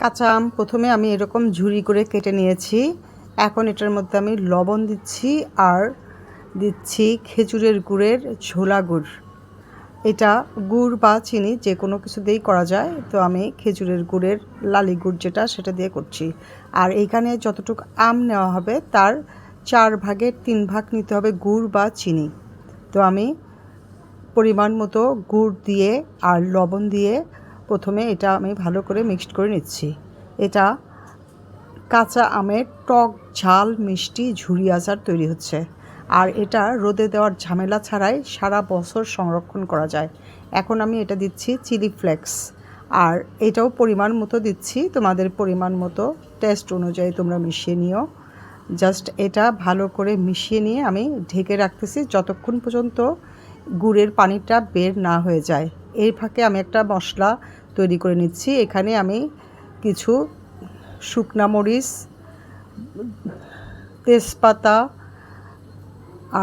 কাঁচা আম প্রথমে আমি এরকম ঝুরি করে কেটে নিয়েছি। এখন এটার মধ্যে আমি লবণ দিচ্ছি আর দিচ্ছি খেজুরের গুড়ের ঝোলা গুড়। এটা গুড় বা চিনি যে কোনো কিছু দিয়েই করা যায়। তো আমি খেজুরের গুড়ের লালি গুড় যেটা সেটা দিয়ে করছি। আর এইখানে যতটুকু আম নেওয়া হবে তার চার ভাগের তিন ভাগ নিতে হবে গুড় বা চিনি। তো আমি পরিমাণ মতো গুড় দিয়ে আর লবণ দিয়ে প্রথমে এটা আমি ভালো করে মিক্সড করে নিচ্ছি। এটা কাঁচা আমের টক, ঝাল, মিষ্টি, ঝুরি আচার তৈরি হচ্ছে। আর এটা রোদে দেওয়ার ঝামেলা ছাড়াই সারা বছর সংরক্ষণ করা যায়। এখন আমি এটা দিচ্ছি চিলি ফ্লেক্স। আর এটাও পরিমাণ মতো দিচ্ছি। তোমাদের পরিমাণ মতো টেস্ট অনুযায়ী তোমরা মিশিয়ে নিও। জাস্ট এটা ভালো করে মিশিয়ে নিয়ে আমি ঢেকে রাখতেছি যতক্ষণ পর্যন্ত গুড়ের পানিটা বের না হয়ে যায়। এর ফাঁকে আমি একটা মশলা তৈরি করে নিচ্ছি। এখানে আমি কিছু শুকনা মরিচ, তেজপাতা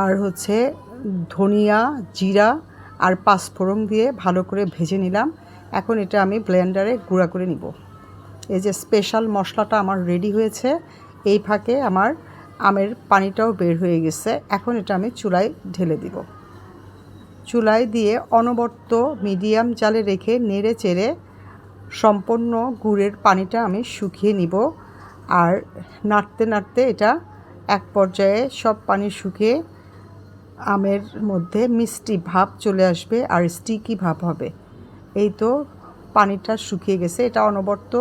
আর হচ্ছে ধনিয়া, জিরা আর পাঁচফোড়ন দিয়ে ভালো করে ভেজে নিলাম। এখন এটা আমি ব্লেন্ডারে গুঁড়া করে নিব। এই যে স্পেশাল মশলাটা আমার রেডি হয়েছে, এই ফাঁকে আমার আমের পানিটাও বের হয়ে গেছে। এখন এটা আমি চুলায় ঢেলে দিব। চুলায় দিয়ে অনবর্ত মিডিয়াম জালে রেখে নেড়ে চেড়ে সম্পূর্ণ গুড়ের পানিটা আমি শুকিয়ে নিব। আর নাড়তে নাড়তে এটা এক পর্যায়ে সব পানি শুকিয়ে আমের মধ্যে মিষ্টি ভাব চলে আসবে আর স্টিকি ভাব হবে। এই তো পানিটা শুকিয়ে গেছে। এটা অনবর্ত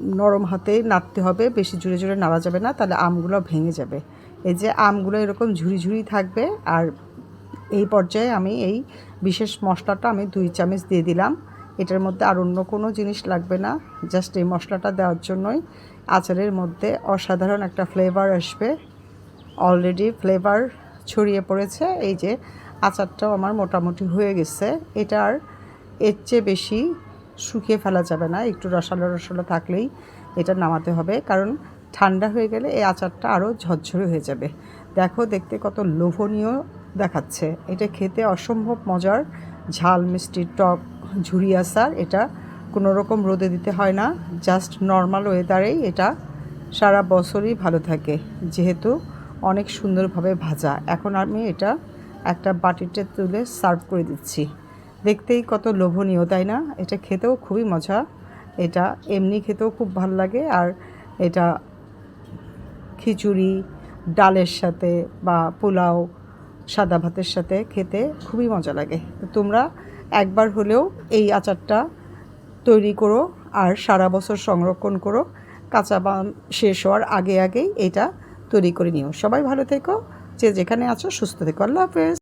নরম হাতে নাড়তে হবে। বেশি জুড়ে জুড়ে নাড়া যাবে না, তাহলে আমগুলো ভেঙে যাবে। এই যে আমগুলো এরকম ঝুরি ঝুরি থাকবে, আর এই পর্যায়ে আমি এই বিশেষ মশলাটা আমি দুই চামচ দিয়ে দিলাম। এটার মধ্যে আর অন্য কোনো জিনিস লাগবে না জাস্ট এই মশলাটা দেওয়ার জন্যই। আচারের মধ্যে অসাধারণ একটা ফ্লেভার আসবে। অলরেডি ফ্লেভার ছড়িয়ে পড়েছে, এই যে আচারটাও আমার মোটামুটি হয়ে গেছে। এটা আর এর চেয়ে বেশি শুকিয়ে ফেলা যাবে না, একটু রসালো রসালো থাকলেই এটা নামাতে হবে, কারণ ঠান্ডা হয়ে গেলে এই আচারটা আরও ঝরঝরে হয়ে যাবে। দেখো দেখতে কত লোভনীয় দেখাচ্ছে। এটা খেতে অসম্ভব মজার, ঝাল, মিষ্টি, টক ঝুরি আচার এটা কোনো রকম রোদে দিতে হয় না জাস্ট নর্মাল ওয়েদারেই এটা সারা বছরই ভালো থাকে, যেহেতু অনেক সুন্দরভাবে ভাজা। এখন আমি এটা একটা বাটিতে তুলে সার্ভ করে দিচ্ছি। দেখতেই কত লোভনীয়, তাই না? এটা খেতেও খুবই মজা, এটা এমনি খেতেও খুব ভালো লাগে, আর এটা খিচুড়ি, ডালের সাথে বা পোলাও, সাদা ভাতের সাথে খেতে খুবই মজা লাগে। তো তোমরা একবার হলেও এই আচারটা তৈরি করো আর সারা বছর সংরক্ষণ করো। কাঁচা বাম শেষ হওয়ার আগে আগেই এটা তৈরি করে নিও। সবাই ভালো থেকো। যে যেখানে আছো, সুস্থ থেকো। আল্লাহ হাফেজ।